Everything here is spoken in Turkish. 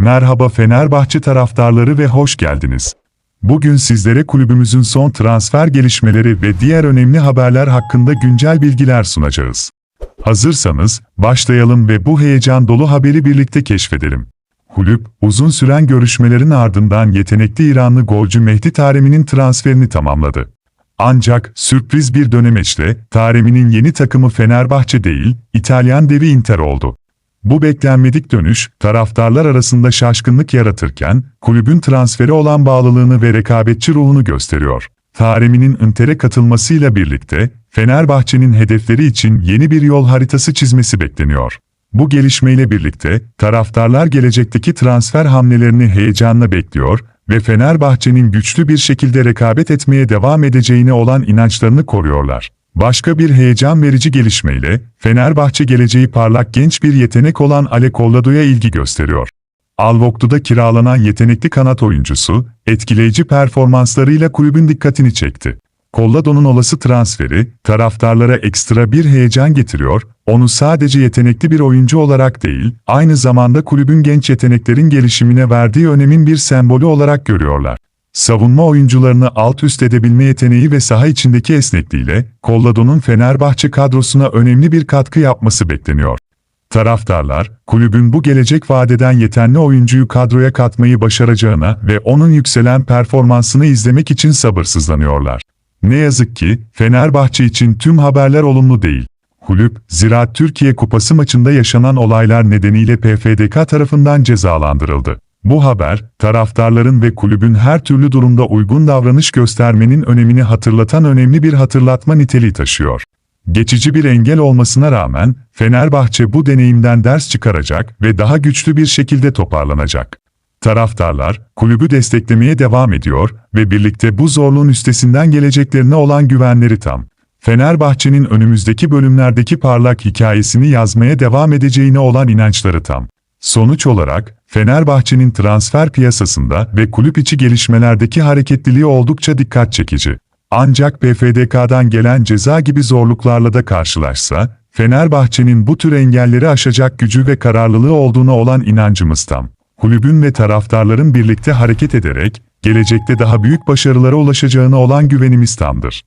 Merhaba Fenerbahçe taraftarları ve hoş geldiniz. Bugün sizlere kulübümüzün son transfer gelişmeleri ve diğer önemli haberler hakkında güncel bilgiler sunacağız. Hazırsanız, başlayalım ve bu heyecan dolu haberi birlikte keşfedelim. Kulüp, uzun süren görüşmelerin ardından yetenekli İranlı golcü Mehdi Taremi'nin transferini tamamladı. Ancak sürpriz bir dönemeçle Taremi'nin yeni takımı Fenerbahçe değil, İtalyan devi Inter oldu. Bu beklenmedik dönüş, taraftarlar arasında şaşkınlık yaratırken, kulübün transferi olan bağlılığını ve rekabetçi ruhunu gösteriyor. Taremi'nin Inter'e katılmasıyla birlikte, Fenerbahçe'nin hedefleri için yeni bir yol haritası çizmesi bekleniyor. Bu gelişmeyle birlikte, taraftarlar gelecekteki transfer hamlelerini heyecanla bekliyor ve Fenerbahçe'nin güçlü bir şekilde rekabet etmeye devam edeceğine olan inançlarını koruyorlar. Başka bir heyecan verici gelişmeyle, Fenerbahçe geleceği parlak genç bir yetenek olan Ale Collado'ya ilgi gösteriyor. Alvoklu'da kiralanan yetenekli kanat oyuncusu, etkileyici performanslarıyla kulübün dikkatini çekti. Collado'nun olası transferi, taraftarlara ekstra bir heyecan getiriyor, onu sadece yetenekli bir oyuncu olarak değil, aynı zamanda kulübün genç yeteneklerin gelişimine verdiği önemin bir sembolü olarak görüyorlar. Savunma oyuncularını alt üst edebilme yeteneği ve saha içindeki esnekliğiyle, Collado'nun Fenerbahçe kadrosuna önemli bir katkı yapması bekleniyor. Taraftarlar, kulübün bu gelecek vadeden yetenli oyuncuyu kadroya katmayı başaracağına ve onun yükselen performansını izlemek için sabırsızlanıyorlar. Ne yazık ki, Fenerbahçe için tüm haberler olumlu değil. Kulüp, Ziraat Türkiye Kupası maçında yaşanan olaylar nedeniyle PFDK tarafından cezalandırıldı. Bu haber, taraftarların ve kulübün her türlü durumda uygun davranış göstermenin önemini hatırlatan önemli bir hatırlatma niteliği taşıyor. Geçici bir engel olmasına rağmen, Fenerbahçe bu deneyimden ders çıkaracak ve daha güçlü bir şekilde toparlanacak. Taraftarlar, kulübü desteklemeye devam ediyor ve birlikte bu zorluğun üstesinden geleceklerine olan güvenleri tam. Fenerbahçe'nin önümüzdeki bölümlerdeki parlak hikayesini yazmaya devam edeceğine olan inançları tam. Sonuç olarak, Fenerbahçe'nin transfer piyasasında ve kulüp içi gelişmelerdeki hareketliliği oldukça dikkat çekici. Ancak PFDK'dan gelen ceza gibi zorluklarla da karşılaşsa, Fenerbahçe'nin bu tür engelleri aşacak gücü ve kararlılığı olduğuna olan inancımız tam. Kulübün ve taraftarların birlikte hareket ederek, gelecekte daha büyük başarılara ulaşacağına olan güvenimiz tamdır.